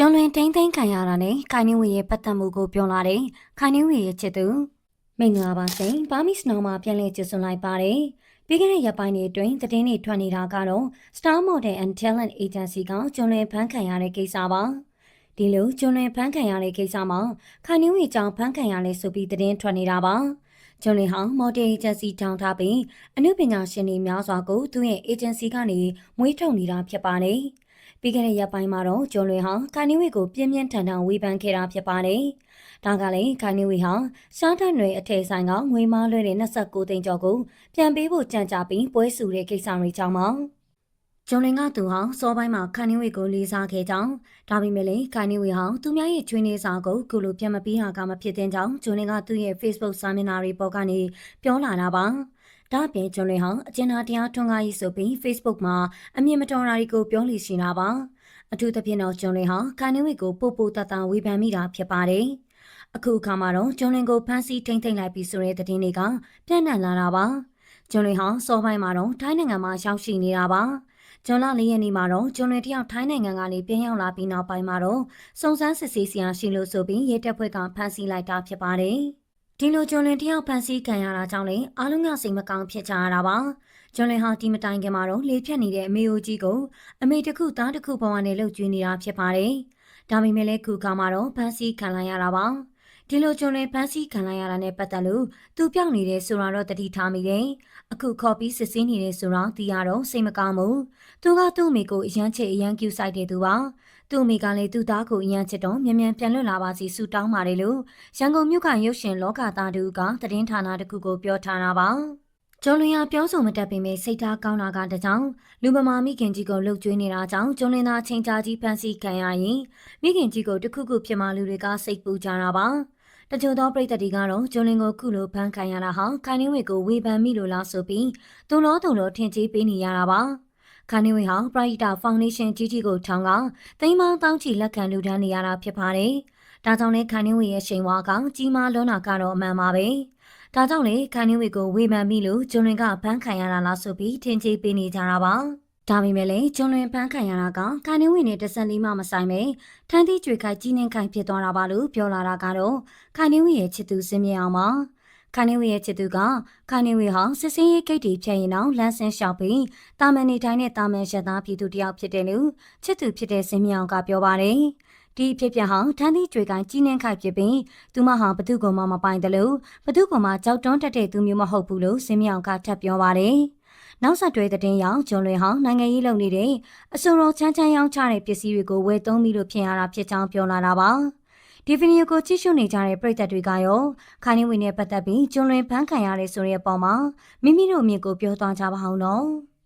ကျွန်းလွင်တိမ့်သိမ့်ခံရတာနဲ့ခိုင်နှင်းဝေရဲ့ပတ်သက်မှုကိုပြောလာတဲ့ခိုင်နှင်းဝေရဲ့ချစ်သူမင်္ဂလာပါရှင်ဘာမီစနောမှာပြန်လည်ကြိုဆိုလိုက်ပါတယ်ပြီးခဲ့တဲ့ရက်ပိုင်းတွေအတွင်းသတင်းတွေထွက်နေတာကတော့ Star Model and Talent Agency ကကျွန်းလွင်ဖမ်းခံရတဲ့ကိစ္စပါဒီလိုကျွန်းလွင်ဖမ်းခံရတဲ့ကိစ္စမှာခိုင်နှင်းဝေကြောင့်ဖမ်းခံရလဲဆိုပြီးသတင်းထွက်နေတာပါကျွန်းလွင်ဟာ Model Agency ထောင်ထားပြီးအမှုပညာရှင်တွေများစွာကိုသူ့ရဲ့ agency ကနေမွေးထုတ်နေတာဖြစ်ပါတယ် ပြီးခဲ့တဲ့ရက်ပိုင်းမှာတော့ကျွန်းလွင်ဟာခိုင်နှင်းဝေကိုပြင်းပြင်းထန်ထန်ဝေဖန်ခဲ့တာဖြစ်ပါတယ်။ဒါကလည်းခိုင်နှင်းဝေဟာရှားတန်တွေအထည်ဆိုင်ကငွေမားလွှဲတဲ့29သိန်းကျော်ကိုပြန်ပေးဖို့ကြံကြပြီးပွဲစုတဲ့ကိစ္စတွေကြောင့်ပါ။ကျွန်းလင်ကသူဟာစောပိုင်းမှာခိုင်နှင်းဝေကိုလေးစားခဲ့ကြောင်းဒါပေမဲ့လည်းခိုင်နှင်းဝေဟာသူများရဲ့ချွေးနေစာကိုကုလိုပြန်မပြီးတာကမဖြစ်တဲ့ကြောင်းကျွန်းလင်ကသူ့ရဲ့ Facebook စာမျက်နှာတွေပေါ်ကနေပြောလာတာပါ။ ဒါ့အပြင်ကျွန်းလင်ဟာအကျဉ်းသားတရားထွန်းကားရေးဆိုပြီး Facebook မှာအမြင်မတော်တာတွေကိုပြောလိရှိတာပါ။အထူးသဖြင့်တော့ကျွန်းလင်ဟာခိုင်နှင်းဝေကိုပို့ပို့တတဝေဖန်မိတာဖြစ်ပါတယ်။အခုအခါမှာတော့ကျွန်းလင်ကိုဖမ်းဆီးထိမ့်သိမ့်လိုက်ပြီးဆိုတဲ့သတင်းတွေကပြန့်နှံ့လာတာပါ။ကျွန်းလင်ဟာစောပိုင်းမှာတော့ထိုင်းနိုင်ငံမှာရောက်ရှိနေတာပါ။ကျွန်းလလေးရက်နေ့မှာတော့ကျွန်းလင်တယောက်ထိုင်းနိုင်ငံကနေပြန်ရောက်လာပြီးနောက်ပိုင်းမှာတော့စုံစမ်းစစ်ဆေးစရာရှိလို့ဆိုပြီးရဲတပ်ဖွဲ့ကဖမ်းဆီးလိုက်တာဖြစ်ပါတယ်။ ဒီလိုကျွန်းလင်တယောက်ဖမ်းဆီးခံရတာကြောင့်လေအားလုံးကစိတ်မကောင်းဖြစ်ကြရတာပါ။ကျွန်းလင်ဟာဒီမတိုင်ခင်မှာတော့လေဖြတ်နေတဲ့အမေအိုကြီးကိုအမေတစ်ခုသားတစ်ခုဘဝနဲ့လှုပ်ကြွေးနေတာဖြစ်ပါတယ်။ဒါပေမဲ့လည်းခုကမှာတော့ဖမ်းဆီးခံလိုက်ရတာပါ။ ဒီလိုကျွန်းလင်ဖမ်းဆီးခံလိုက်ရတာနဲ့ပတ်သက်လို့သူပြောင်းနေတဲ့ဆိုတာတော့တတိထားမိတယ်။အခုခေါ်ပြီးစစ်ဆေးနေတဲ့ဆိုတော့တီးရတော့စိတ်မကောင်းဘူး။သူကသူ့အမေကိုအရန်ချစ်အရန်ကျူဆိုင်တဲ့သူပါ။သူ့အမေကလည်းသူ့သားကိုအရန်ချစ်တော့မြန်မြန်ပြန်လွတ်လာပါစီဆုတောင်းပါတယ်လို့ရန်ကုန်မြို့ကရုပ်ရှင်လောကသားတူကသတင်းဌာနတစ်ခုကိုပြောထားတာပါ။ကျော်လွင်ရပြောဆိုမတတ်ပေမဲ့စိတ်ထားကောင်းတာကတကြောင်လူမမာမိခင်ကြီးကိုလှုပ်ကြွေးနေတာကြောင့်ကျော်လွင်သားချင်းချာကြီးဖန်ဆီးခံရရင်မိခင်ကြီးကိုတခုခုဖြစ်မှလူတွေကစိတ်ပူကြတာပါ တချို့သောပြည်သက်တွေကတော့ကျော်လွင်ကိုခုလိုဖမ်းခံရတာဟာခိုင်နှင်းဝေကိုဝေဖန်မိလို့လားဆိုပြီးသူလောသူလောထင်ကြီးပေးနေရတာပါခိုင်နှင်းဝေဟာပရိတာဖောင်ဒေးရှင်းကြီးကြီးကိုထောင်ကသိမ်းမောင်းတောင်းချီလက်ခံလူဒန်းနေရတာဖြစ်ပါတယ်ဒါကြောင့်လည်းခိုင်နှင်းဝေရဲ့ချိန်ဝါကကြီးမားလွန်းတာကတော့အမှန်ပါပဲ။ဒါကြောင့်လေခိုင်နှင်းဝေကိုဝေဖန်မိလို့ကျွန်းလွင်ကဖမ်းခံရတာလားဆိုပြီးထင်ကြီးပေးနေကြတာပါ။ ဒါပေမဲ့လည်းကျွန်းလွင်ဖမ်းခံရတာကခိုင်နှင်းဝေနဲ့တဆန်လီမှမဆိုင်ပဲထန်းသီးကြွေခိုက်ကြီးနှင်းခိုင်ဖြစ်သွားတာပါလို့ပြောလာတာကတော့ခိုင်နှင်းဝေရဲ့ချစ်သူစင်မြေအောင်ပါ။ခိုင်နေဝေရဲ့ချစ်သူကခိုင်နေဝေဟာစစ်စင်းရေးဂိတ်တီဖြတ်ရင်တော့လမ်းဆင်းလျှောက်ပြီးတာမန်နေတိုင်းနဲ့တာမန်ရက်သားပြည်သူတယောက်ဖြစ်တယ်လို့ချစ်သူဖြစ်တဲ့စင်မြောင်ကပြောပါတယ်။ဒီဖြစ်ပြဟာထန်းသီးကြွေကိုင်းကြီးနှင်းခိုက်ဖြစ်ပြီးသူမဟာဘသူကမှမပိုင်တယ်လို့ဘသူကမှကြောက်တွန်းတက်တဲ့သူမျိုးမဟုတ်ဘူးလို့စင်မြောင်ကထပ်ပြောပါတယ်။ နောက်ဆက်တွဲတဲ့ရောက်ဂျွန်လွင်ဟောင်းနိုင်ငံရေးလုပ်နေတဲ့အစိုးရချမ်းချမ်းရောင်းချတဲ့ပစ္စည်းတွေကိုဝယ်သုံးပြီးလို့ဖြစ်ရတာဖြစ်ကြောင်းပြောလာတာပါ။ဒီဗီဒီယိုကိုကြည့်ရှုနေကြတဲ့ပရိသတ်တွေကရောခိုင်နေဝင်နဲ့ပတ်သက်ပြီးကျွန်းလွင်ဖန်ခံရတဲ့ဆိုတဲ့အပေါ်မှာမိမိတို့အမြင်ကိုပြောသွားကြပါအောင်နော်။